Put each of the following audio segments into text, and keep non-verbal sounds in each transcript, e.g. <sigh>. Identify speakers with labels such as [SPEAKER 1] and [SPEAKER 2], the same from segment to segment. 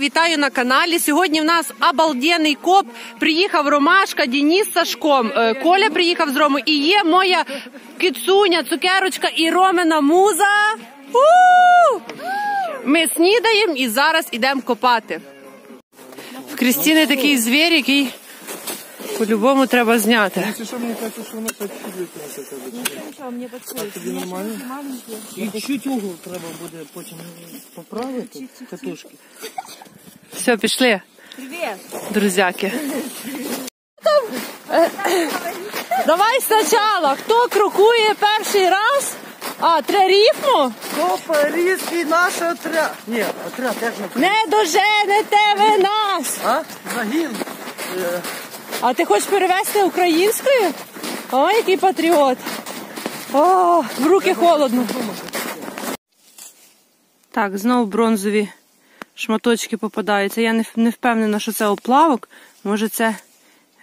[SPEAKER 1] Вітаю на каналі. Сьогодні в нас обалденний коп. Приїхав Ромашка, Дініс Сашком. Е, Коля приїхав з Рому. І є моя кицуня, цукерочка і Ромина муза. Ми снідаємо і зараз ідемо копати. В Крістіни такий звір, який по-любому треба зняти.
[SPEAKER 2] Если что, мне кажется, что у нас отсюда это Тобі нормально? І чуть угол треба буде потім поправити катушки.
[SPEAKER 1] Все, пішли.
[SPEAKER 3] Привет!
[SPEAKER 1] друзяки. Е, Давай спочатку. Хто крокує перший раз? А, три рифму?
[SPEAKER 2] Копа, різкий наш отряд. Ні, отряд теж не
[SPEAKER 1] Не доженете ви нас!
[SPEAKER 2] А? Загін.
[SPEAKER 1] А ти хочеш перевести українською? О, який патріот. О, в руки холодно. Так, знову бронзові шматочки попадаються. Я не, не впевнена, що це оплавок. Може це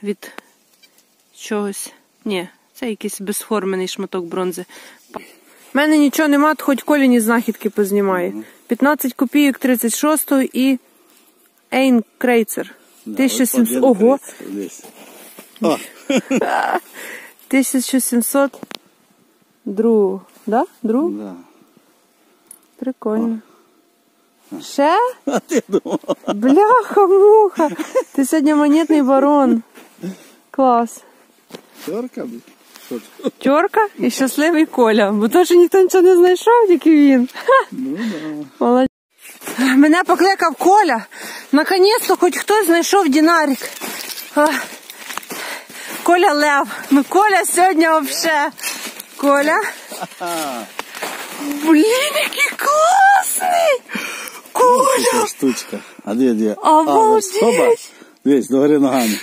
[SPEAKER 1] від чогось. Ні, це якийсь безформений шматок бронзи. У мене нічого нема, хоч коліні знахідки познімає. 15 копійок 36 і Ейн Крейцер. 1700. Ого!
[SPEAKER 4] О,
[SPEAKER 1] 1700 друг. Да? Друг?
[SPEAKER 4] да.
[SPEAKER 1] Прикольно. Ще? <laughs>
[SPEAKER 4] А ти думав?
[SPEAKER 1] Бляха, муха. Ти сьогодні монетний барон. Клас.
[SPEAKER 4] Терка?
[SPEAKER 1] Тьорка і щасливий Коля, бо що ніхто нічого не знайшов, тільки він.
[SPEAKER 4] Ну да.
[SPEAKER 1] Молодець. Мене покликав Коля. Наконець-то хоч хтось знайшов Дінарик. Коля Лев. Ну Коля сьогодні взагалі. Коля. Блін, який класний! Коля!
[SPEAKER 4] Штучка. А де, де?
[SPEAKER 1] Обалдеть!
[SPEAKER 4] Дивись, догори ногами.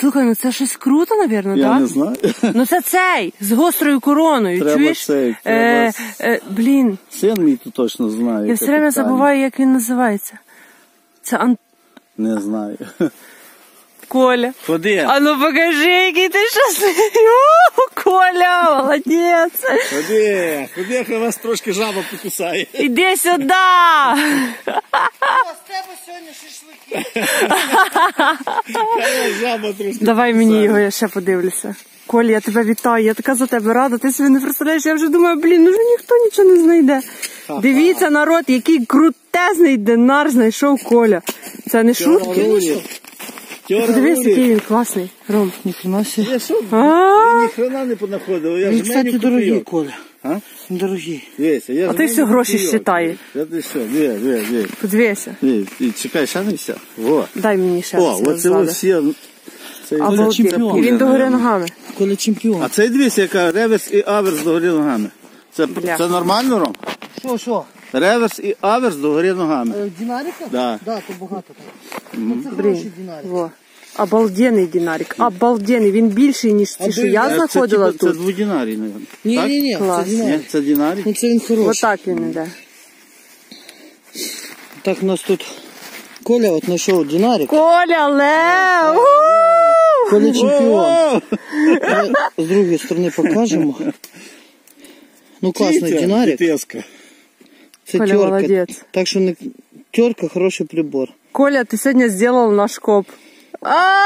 [SPEAKER 1] Слухай, ну це щось круто, напевно,
[SPEAKER 4] Я
[SPEAKER 1] так?
[SPEAKER 4] не знаю.
[SPEAKER 1] Ну це цей з гострою короною.
[SPEAKER 4] Треба
[SPEAKER 1] чуєш?
[SPEAKER 4] цей,
[SPEAKER 1] Е,
[SPEAKER 4] треба-
[SPEAKER 1] е, блін,
[SPEAKER 4] Син мій тут точно знає.
[SPEAKER 1] я все время забуваю, як він називається. Це Ан...
[SPEAKER 4] Не знаю.
[SPEAKER 1] Коля.
[SPEAKER 4] Ходи.
[SPEAKER 1] А ну покажи, який ти щасливий. О, Коля, молодець.
[SPEAKER 4] Ходи. Ходи, хай вас трошки жаба покусає.
[SPEAKER 1] Іди сюди.
[SPEAKER 2] Сьогодні шашлики.
[SPEAKER 1] Давай мені його, я ще подивлюся. Коля, я тебе вітаю, я така за тебе рада, ти собі не представляєш, я вже думаю, блін, ну вже ніхто нічого не знайде. Дивіться, народ, який крутезний динар знайшов Коля. Це не шутки. Подивись, який він класний. Ром.
[SPEAKER 2] Ніхрена себе.
[SPEAKER 4] Я що? Ніхрена не понаходив. Я ж мені
[SPEAKER 2] дорогі,
[SPEAKER 4] копійок.
[SPEAKER 2] Коля.
[SPEAKER 4] А?
[SPEAKER 2] Дорогі.
[SPEAKER 4] Дивися, я
[SPEAKER 1] А ти всі гроші считай.
[SPEAKER 4] Я ти І чекай, ще не все. Во.
[SPEAKER 1] Дай мені ще
[SPEAKER 4] О, оце ось всі. Це
[SPEAKER 1] Обалдеть.
[SPEAKER 2] чемпіон.
[SPEAKER 1] І він догори ногами.
[SPEAKER 2] Коля чемпіон.
[SPEAKER 4] А це дивись, яка реверс і аверс догорі ногами. Це,
[SPEAKER 1] Бля.
[SPEAKER 4] це нормально, Ром?
[SPEAKER 2] Що, що?
[SPEAKER 4] Реверс і аверс догорі ногами.
[SPEAKER 2] Е, Динарика?
[SPEAKER 4] Да.
[SPEAKER 2] Да, то багато так. Ну, це
[SPEAKER 1] Блін.
[SPEAKER 2] хороший.
[SPEAKER 1] Во. Обалденний динарик. Обалденний. Він більший, ніж ті, що я
[SPEAKER 4] Це,
[SPEAKER 1] знаходила
[SPEAKER 4] типу, Це
[SPEAKER 1] тут.
[SPEAKER 4] дводінарій, мабуть.
[SPEAKER 2] Ні,
[SPEAKER 4] так?
[SPEAKER 2] ні, ні,
[SPEAKER 1] Клас.
[SPEAKER 2] це
[SPEAKER 4] Ні,
[SPEAKER 2] динарик.
[SPEAKER 4] це дінарій.
[SPEAKER 2] Ну це він хороший.
[SPEAKER 1] Отак він іде.
[SPEAKER 2] Так у нас тут Коля от знайшов динарик.
[SPEAKER 1] Коля Лев! У!
[SPEAKER 2] Коля чемпіон.
[SPEAKER 4] О!
[SPEAKER 2] Ми З другої сторони покажемо. Ну класний
[SPEAKER 4] Тітя,
[SPEAKER 2] динарик.
[SPEAKER 4] дитеска.
[SPEAKER 2] Це
[SPEAKER 1] Коля
[SPEAKER 2] терка.
[SPEAKER 1] молодець.
[SPEAKER 2] Так що не терка хороший прибор.
[SPEAKER 1] Коля, ты сегодня сделал наш коп. А!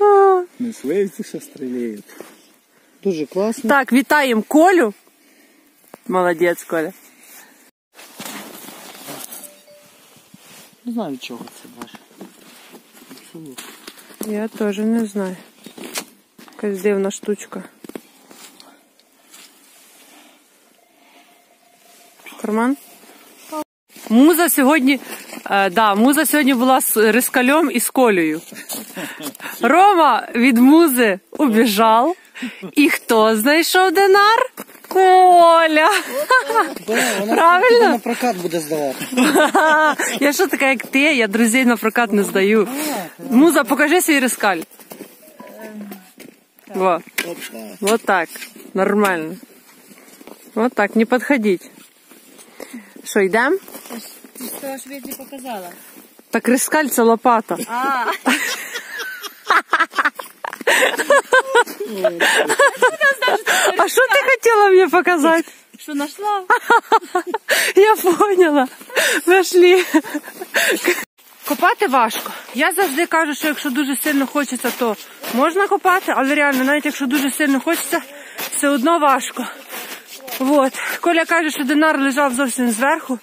[SPEAKER 1] А!
[SPEAKER 4] Мисливці ще стріляють.
[SPEAKER 2] Дуже класно.
[SPEAKER 1] Так, вітаємо Колю. Молодець, Коля.
[SPEAKER 2] Не знаю від чого це бачиш. Абсолютно.
[SPEAKER 1] Я теж не знаю. Якась дивна штучка. Карман? Муза сьогодні, Е, да, муза сьогодні була з рискалем і з колею. Рома від музи убіжав. І хто знайшов динар? Коля. Правильно?
[SPEAKER 2] на прокат буде здавати. <laughs>
[SPEAKER 1] Я що така, як ти? Я друзей на прокат не здаю. Муза, покажи свій рискаль. Во. Вот так. Нормально. Вот так, не подходить. Що, йдемо?
[SPEAKER 3] Що ж не показала?
[SPEAKER 1] Так рискаль це лопата.
[SPEAKER 3] А,
[SPEAKER 1] А що ти хотіла мені показати?
[SPEAKER 3] что нашла.
[SPEAKER 1] Я поняла. Нашли. Копати важко. Я завжди кажу, що якщо дуже сильно хочеться, то можна копати, але реально, навіть якщо дуже сильно хочеться, все одно важко. От. Коля каже, що динар лежав зовсім зверху.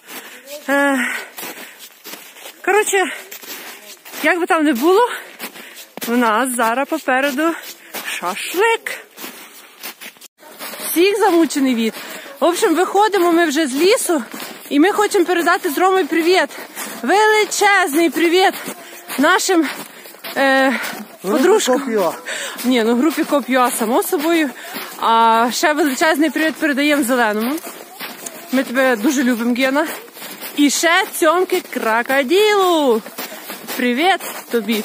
[SPEAKER 1] Е... Коротше, як би там не було, у нас зараз попереду шашлик. Всіх замучений від. В общем, виходимо ми вже з лісу, і ми хочемо передати з Ромою привіт. Величезний привіт нашим е, подружкам. Ні, ну групі Коп.ЮА, само собою. А ще величезний привіт передаємо зеленому. Ми тебе дуже любимо, Гена. І ще цьомки крокодилу. Привіт тобі.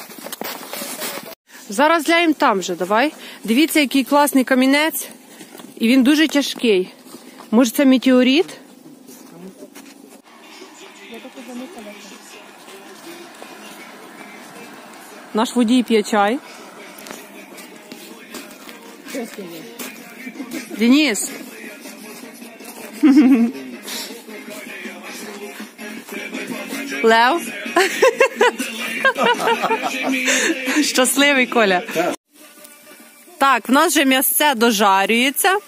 [SPEAKER 1] Зараз гляємо там же, давай. Дивіться, який класний камінець. І він дуже тяжкий. Може це метеорит? Наш водій п'є чай. Денис. <laughs> Лев. <laughs> Щасливий Коля. Так, в нас вже м'ясце дожарюється.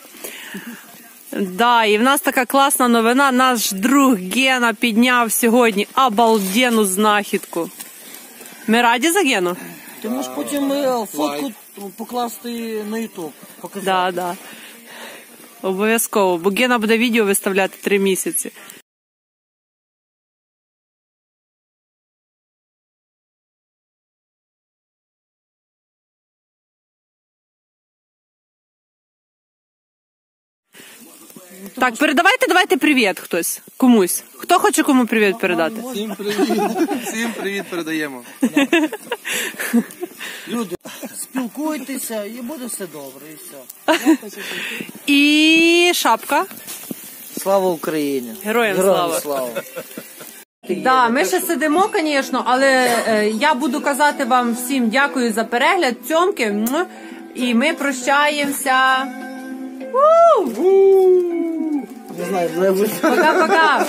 [SPEAKER 1] Да, і в нас така класна новина. Наш друг Гена підняв сьогодні обалденну знахідку. Ми раді за Гену?
[SPEAKER 2] Ти можеш потім е, фотку покласти на Ютуб. Показати.
[SPEAKER 1] Да, да. Обов'язково, бо Гена буде відео виставляти три місяці. Так, передавайте, давайте привіт хтось комусь. Хто хоче кому привіт передати?
[SPEAKER 5] Всім привіт. Всім привіт передаємо.
[SPEAKER 2] Люди, спілкуйтеся і буде все добре, і все.
[SPEAKER 1] І шапка.
[SPEAKER 2] Слава Україні!
[SPEAKER 1] Героям слава.
[SPEAKER 2] слава!
[SPEAKER 1] Да, ми ще сидимо, звісно, але е, я буду казати вам всім дякую за перегляд. Цьомки. І ми прощаємося.
[SPEAKER 2] Не знаю.
[SPEAKER 1] Пока-пока.